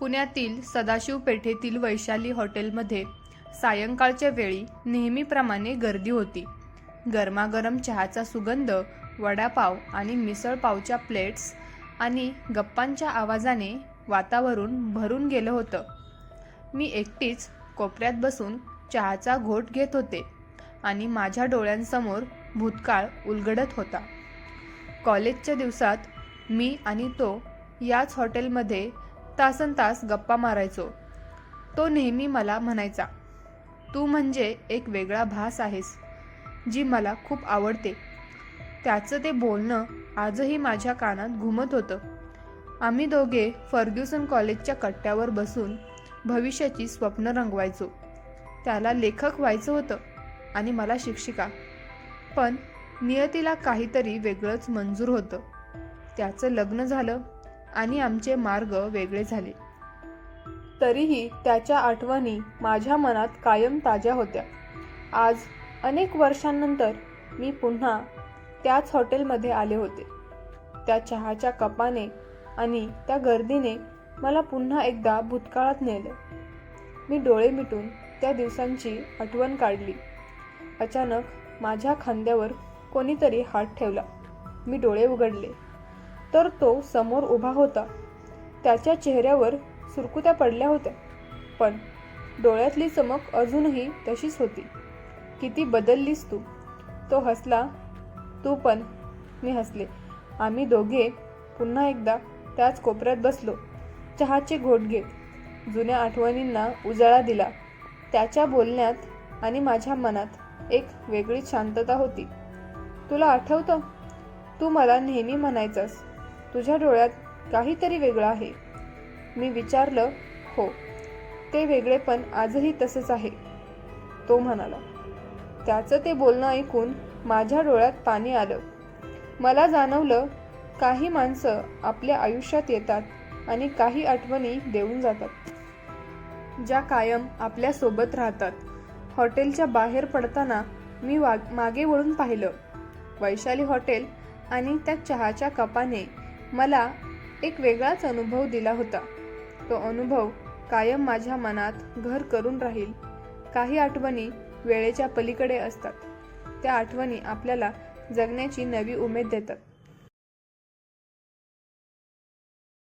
पुण्यातील सदाशिव पेठेतील वैशाली हॉटेलमध्ये सायंकाळच्या वेळी नेहमीप्रमाणे गर्दी होती. गरमागरम चहाचा सुगंध वडापाव आणि मिसळपावच्या प्लेट्स आणि गप्पांच्या आवाजाने वातावरण भरून गेलं होतं. मी एकटीच कोपऱ्यात बसून चहाचा घोट घेत होते आणि माझ्या डोळ्यांसमोर भूतकाळ उलगडत होता. कॉलेजच्या दिवसात मी आणि तो याच हॉटेलमध्ये तासन तास गप्पा मारायचो. तो नेहमी मला म्हणायचा तू म्हणजे एक वेगळा भास आहेस जी मला खूप आवडते. त्याचं ते बोलणं आजही माझ्या कानात घुमत होतं. आम्ही दोघे फर्ग्युसन कॉलेजच्या कट्ट्यावर बसून भविष्याची स्वप्न रंगवायचो. त्याला लेखक व्हायचं होतं आणि मला शिक्षिका. पण नियतीला काहीतरी वेगळंच मंजूर होतं. त्याचं लग्न झालं. आणि आमचे मार्ग वेगळे झाले. तरीही त्याच्या आठवणी माझ्या मनात कायम ताज्या होत्या. आज अनेक वर्षांनंतर मी पुन्हा त्याच हॉटेलमध्ये आले होते. त्या चहाच्या कपाने आणि त्या गर्दीने मला पुन्हा एकदा भूतकाळात नेले. मी डोळे मिटून त्या दिवसांची आठवण काढली. अचानक माझ्या खांद्यावर कोणीतरी हात ठेवला. मी डोळे उघडले. तर तो समोर उभा होता. त्याच्या चेहऱ्यावर सुरकुत्या पडल्या होत्या. पण डोळ्यातली चमक अजूनही तशीच होती. किती बदललीस तू. तो हसला. तू पण. मी हसले. आम्ही दोघे पुन्हा एकदा त्याच कोपऱ्यात बसलो. चहाचे घोट घेत जुन्या आठवणींना उजाळा दिला. त्याच्या बोलण्यात आणि माझ्या मनात एक वेगळीच शांतता होती. तुला आठवतं? तू मला नेहमी म्हणायचंस तुझ्या डोळ्यात काहीतरी वेगळं आहे. मी विचारलं हो ते वेगळेपण आजही तसंच आहे. तो म्हणाला त्याचं ते बोलणं ऐकून माझ्या डोळ्यात पाणी आलं. मला जाणवलं काही माणसं आपल्या आयुष्यात येतात आणि काही आठवणी देऊन जातात. ज्या कायम आपल्यासोबत राहतात. हॉटेलच्या बाहेर पडताना मी वाग मागे वळून पाहिलं. वैशाली हॉटेल आणि त्या चहाच्या कपाने मला एक वेगळाच अनुभव दिला होता. तो अनुभव कायम माझ्या मनात घर करून राहील. काही आठवणी वेळेच्या पलीकडे असतात. त्या आठवणी आपल्याला जगण्याची नवी उमेद देतात.